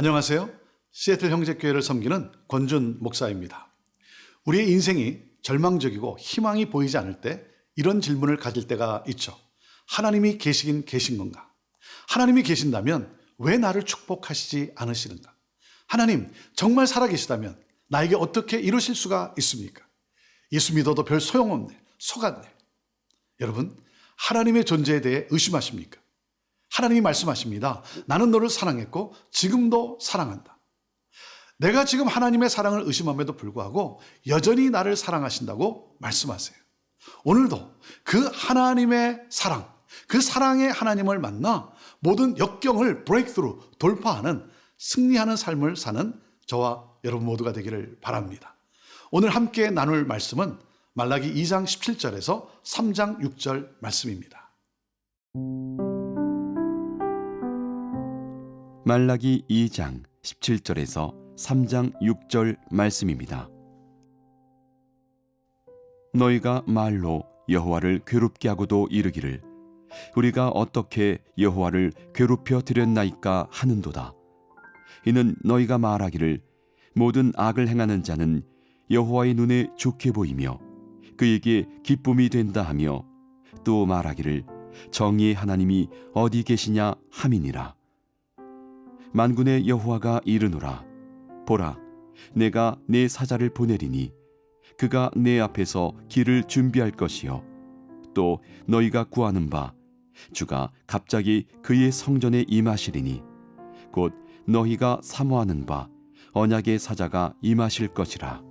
안녕하세요. 시애틀 형제교회를 섬기는 권준 목사입니다. 우리의 인생이 절망적이고 희망이 보이지 않을 때 이런 질문을 가질 때가 있죠. 하나님이 계시긴 계신 건가? 하나님이 계신다면 왜 나를 축복하시지 않으시는가? 하나님, 정말 살아계시다면 나에게 어떻게 이루실 수가 있습니까? 예수 믿어도 별 소용없네. 속았네. 여러분, 하나님의 존재에 대해 의심하십니까? 하나님이 말씀하십니다. 나는 너를 사랑했고 지금도 사랑한다. 내가 지금 하나님의 사랑을 의심함에도 불구하고 여전히 나를 사랑하신다고 말씀하세요. 오늘도 그 하나님의 사랑, 그 사랑의 하나님을 만나 모든 역경을 브레이크스루 돌파하는 승리하는 삶을 사는 저와 여러분 모두가 되기를 바랍니다. 오늘 함께 나눌 말씀은 말라기 2장 17절에서 3장 6절 말씀입니다. 말라기 2장 17절에서 3장 6절 말씀입니다. 너희가 말로 여호와를 괴롭게 하고도 이르기를 우리가 어떻게 여호와를 괴롭혀 드렸나이까 하는도다. 이는 너희가 말하기를 모든 악을 행하는 자는 여호와의 눈에 좋게 보이며 그에게 기쁨이 된다 하며 또 말하기를 정의의 하나님이 어디 계시냐 함이니라. 만군의 여호와가 이르노라. 보라 내가 내 사자를 보내리니 그가 내 앞에서 길을 준비할 것이요. 또 너희가 구하는 바 주가 갑자기 그의 성전에 임하시리니 곧 너희가 사모하는 바 언약의 사자가 임하실 것이라.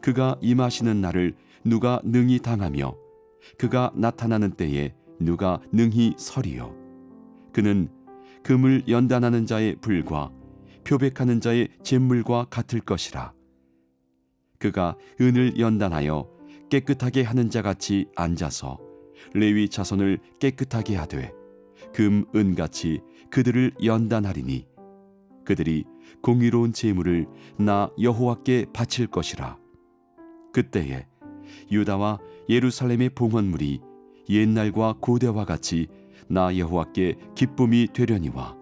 그가 임하시는 날을 누가 능히 당하며 그가 나타나는 때에 누가 능히 서리요. 그는 금을 연단하는 자의 불과 표백하는 자의 잿물과 같을 것이라. 그가 은을 연단하여 깨끗하게 하는 자 같이 앉아서 레위 자손을 깨끗하게 하되 금 은같이 그들을 연단하리니 그들이 공의로운 제물을 나 여호와께 바칠 것이라. 그때에 유다와 예루살렘의 봉헌물이 옛날과 고대와 같이 나 여호와께 기쁨이 되려니와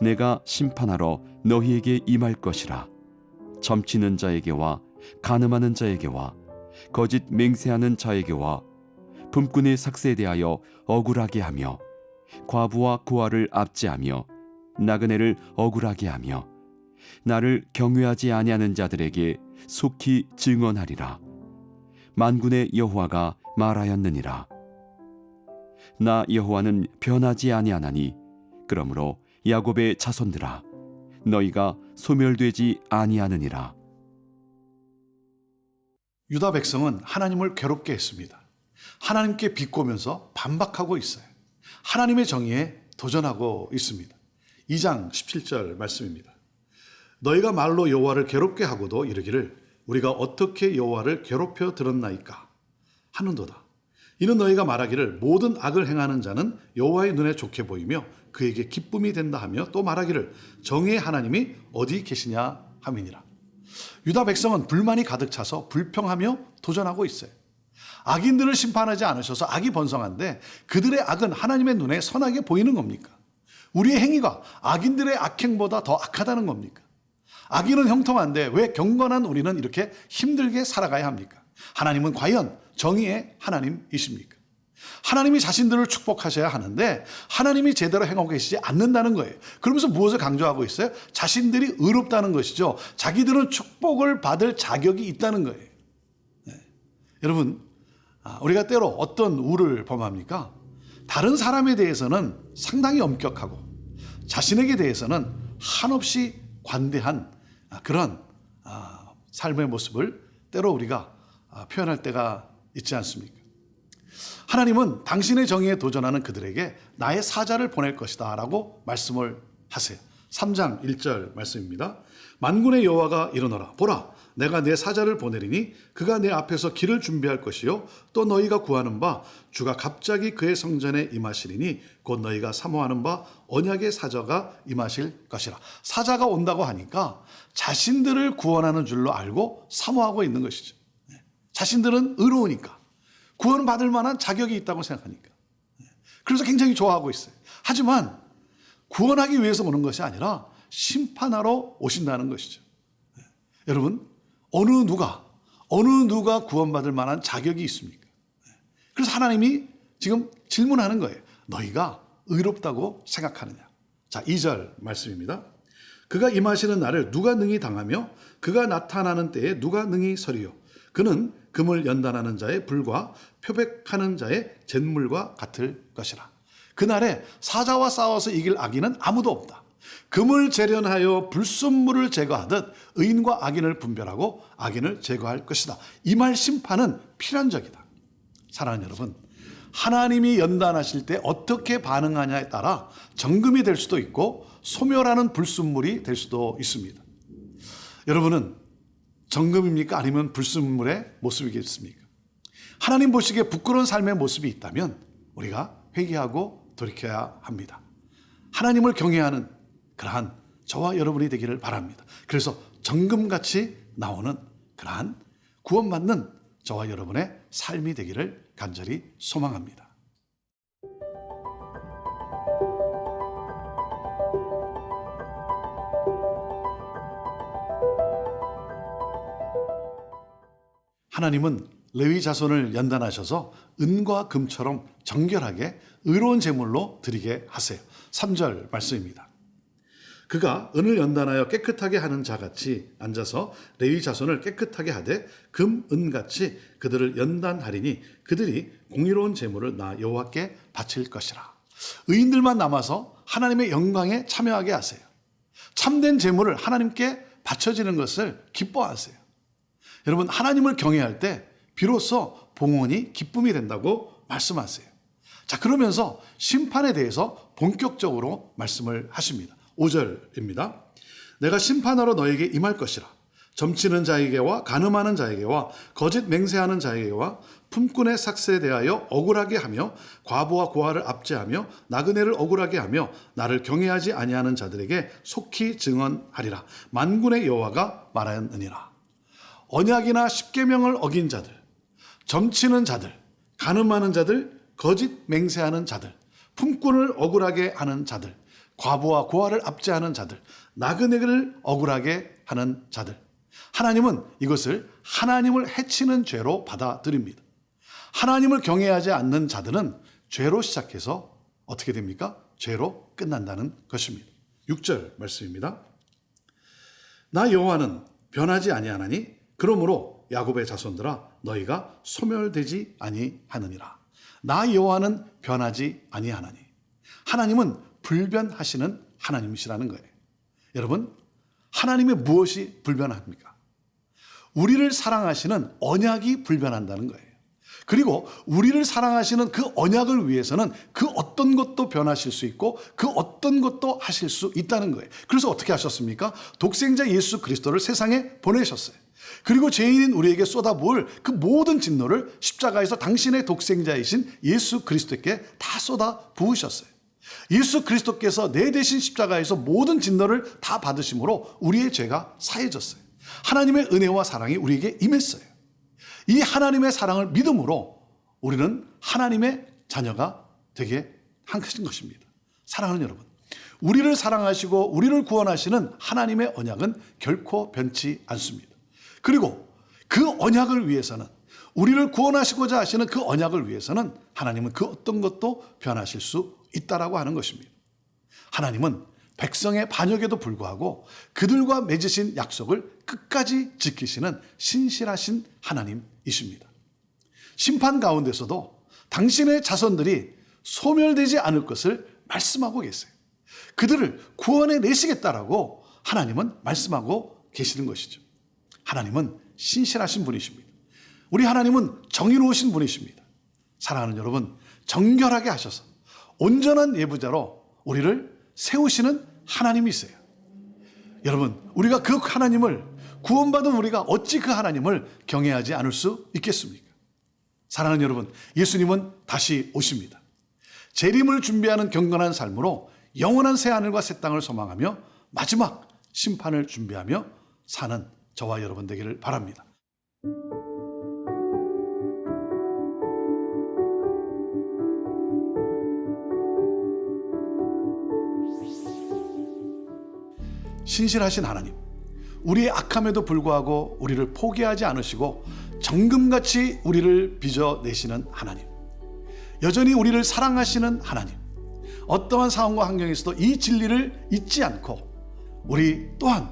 내가 심판하러 너희에게 임할 것이라. 점치는 자에게와 가늠하는 자에게와 거짓 맹세하는 자에게와 품꾼의 삭세에 대하여 억울하게 하며 과부와 고아를 압제하며 나그네를 억울하게 하며 나를 경외하지 아니하는 자들에게 속히 증언하리라. 만군의 여호와가 말하였느니라 나 여호와는 변하지 아니하나니 그러므로 야곱의 자손들아 너희가 소멸되지 아니하느니라 유다 백성은 하나님을 괴롭게 했습니다. 하나님께 비꼬면서 반박하고 있어요. 하나님의 정의에 도전하고 있습니다. 2장 17절 말씀입니다. 너희가 말로 여호와를 괴롭게 하고도 이르기를 우리가 어떻게 여호와를 괴롭혀 들었나이까 하는도다. 이는 너희가 말하기를 모든 악을 행하는 자는 여호와의 눈에 좋게 보이며 그에게 기쁨이 된다 하며 또 말하기를 정의의 하나님이 어디 계시냐 함이니라. 유다 백성은 불만이 가득 차서 불평하며 도전하고 있어요. 악인들을 심판하지 않으셔서 악이 번성한데 그들의 악은 하나님의 눈에 선하게 보이는 겁니까? 우리의 행위가 악인들의 악행보다 더 악하다는 겁니까? 악인은 형통한데 왜 경건한 우리는 이렇게 힘들게 살아가야 합니까? 하나님은 과연 정의의 하나님이십니까? 하나님이 자신들을 축복하셔야 하는데 하나님이 제대로 행하고 계시지 않는다는 거예요. 그러면서 무엇을 강조하고 있어요? 자신들이 의롭다는 것이죠. 자기들은 축복을 받을 자격이 있다는 거예요. 네. 여러분, 아, 우리가 때로 어떤 우를 범합니까? 다른 사람에 대해서는 상당히 엄격하고 자신에게 대해서는 한없이 관대한 아, 그런 아, 삶의 모습을 때로 우리가 표현할 때가 있지 않습니까? 하나님은 당신의 정의에 도전하는 그들에게 나의 사자를 보낼 것이다 라고 말씀을 하세요. 3장 1절 말씀입니다. 만군의 여호와가 이르노라 보라 내가 내 사자를 보내리니 그가 내 앞에서 길을 준비할 것이요 또 너희가 구하는 바 주가 갑자기 그의 성전에 임하시리니 곧 너희가 사모하는 바 언약의 사자가 임하실 것이라 사자가 온다고 하니까 자신들을 구원하는 줄로 알고 사모하고 있는 것이죠 자신들은 의로우니까 구원 받을 만한 자격이 있다고 생각하니까 그래서 굉장히 좋아하고 있어요 하지만 구원하기 위해서 오는 것이 아니라 심판하러 오신다는 것이죠. 네. 여러분, 어느 누가, 어느 누가 구원받을 만한 자격이 있습니까? 네. 그래서 하나님이 지금 질문하는 거예요. 너희가 의롭다고 생각하느냐? 자, 2절 말씀입니다. 그가 임하시는 날을 누가 능히 당하며 그가 나타나는 때에 누가 능히 서리요? 그는 금을 연단하는 자의 불과 표백하는 자의 잿물과 같을 것이라. 그날에 사자와 싸워서 이길 악인은 아무도 없다. 금을 재련하여 불순물을 제거하듯 의인과 악인을 분별하고 악인을 제거할 것이다. 이 말 심판은 필연적이다. 사랑하는 여러분, 하나님이 연단하실 때 어떻게 반응하냐에 따라 정금이 될 수도 있고 소멸하는 불순물이 될 수도 있습니다. 여러분은 정금입니까? 아니면 불순물의 모습이겠습니까? 하나님 보시기에 부끄러운 삶의 모습이 있다면 우리가 회개하고 돌이켜야 합니다. 하나님을 경외하는 그러한 저와 여러분이 되기를 바랍니다. 그래서 정금같이 나오는 그러한 구원받는 저와 여러분의 삶이 되기를 간절히 소망합니다. 하나님은 레위 자손을 연단하셔서 은과 금처럼 정결하게 의로운 제물로 드리게 하세요. 3절 말씀입니다. 그가 은을 연단하여 깨끗하게 하는 자같이 앉아서 레위 자손을 깨끗하게 하되 금, 은같이 그들을 연단하리니 그들이 공의로운 제물을 나 여호와께 바칠 것이라. 의인들만 남아서 하나님의 영광에 참여하게 하세요. 참된 제물을 하나님께 바쳐지는 것을 기뻐하세요. 여러분 하나님을 경외할 때 비로소 봉헌이 기쁨이 된다고 말씀하세요. 자 그러면서 심판에 대해서 본격적으로 말씀을 하십니다. 5절입니다. 내가 심판하러 너에게 임할 것이라. 점치는 자에게와 가늠하는 자에게와 거짓 맹세하는 자에게와 품꾼의 삭세에 대하여 억울하게 하며 과부와 고아를 압제하며 나그네를 억울하게 하며 나를 경외하지 아니하는 자들에게 속히 증언하리라. 만군의 여호와가 말하느니라. 언약이나 십계명을 어긴 자들, 점치는 자들, 가늠하는 자들, 거짓 맹세하는 자들, 품꾼을 억울하게 하는 자들, 과부와 고아를 압제하는 자들, 나그네를 억울하게 하는 자들. 하나님은 이것을 하나님을 해치는 죄로 받아들입니다. 하나님을 경외하지 않는 자들은 죄로 시작해서 어떻게 됩니까? 죄로 끝난다는 것입니다. 6절 말씀입니다. 나 여호와는 변하지 아니하나니 그러므로 야곱의 자손들아 너희가 소멸되지 아니하느니라. 나 여호와는 변하지 아니하나니. 하나님은 불변하시는 하나님이시라는 거예요. 여러분, 하나님의 무엇이 불변합니까? 우리를 사랑하시는 언약이 불변한다는 거예요. 그리고 우리를 사랑하시는 그 언약을 위해서는 그 어떤 것도 변하실 수 있고 그 어떤 것도 하실 수 있다는 거예요. 그래서 어떻게 하셨습니까? 독생자 예수 그리스도를 세상에 보내셨어요. 그리고 죄인인 우리에게 쏟아부을 그 모든 진노를 십자가에서 당신의 독생자이신 예수 그리스도께 다 쏟아 부으셨어요. 예수 그리스도께서 내 대신 십자가에서 모든 진노를 다 받으심으로 우리의 죄가 사해졌어요. 하나님의 은혜와 사랑이 우리에게 임했어요. 이 하나님의 사랑을 믿음으로 우리는 하나님의 자녀가 되게 한 것입니다. 사랑하는 여러분, 우리를 사랑하시고 우리를 구원하시는 하나님의 언약은 결코 변치 않습니다. 그리고 그 언약을 위해서는 우리를 구원하시고자 하시는 그 언약을 위해서는 하나님은 그 어떤 것도 변하실 수 있다라고 하는 것입니다. 하나님은 백성의 반역에도 불구하고 그들과 맺으신 약속을 끝까지 지키시는 신실하신 하나님이십 니다. 심판 가운데서도 당신의 자손들이 소멸되지 않을 것을 말씀하고 계세요. 그들을 구원해 내시겠다라고 하나님은 말씀하고 계시는 것이죠. 하나님은 신실하신 분이십니다. 우리 하나님은 정의로우신 분이십니다. 사랑하는 여러분, 정결하게 하셔서 온전한 예부자로 우리를 세우시는 하나님이세요. 여러분, 우리가 그 하나님을 구원받은 우리가 어찌 그 하나님을 경외하지 않을 수 있겠습니까? 사랑하는 여러분, 예수님은 다시 오십니다. 재림을 준비하는 경건한 삶으로 영원한 새 하늘과 새 땅을 소망하며 마지막 심판을 준비하며 사는 저와 여러분 되기를 바랍니다. 신실하신 하나님, 우리의 악함에도 불구하고 우리를 포기하지 않으시고 정금같이 우리를 빚어내시는 하나님, 여전히 우리를 사랑하시는 하나님, 어떠한 상황과 환경에서도 이 진리를 잊지 않고 우리 또한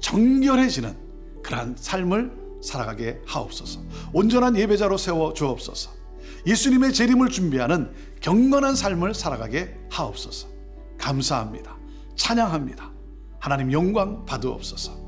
정결해지는 그러한 삶을 살아가게 하옵소서. 온전한 예배자로 세워 주옵소서. 예수님의 재림을 준비하는 경건한 삶을 살아가게 하옵소서. 감사합니다. 찬양합니다. 하나님 영광 받으옵소서.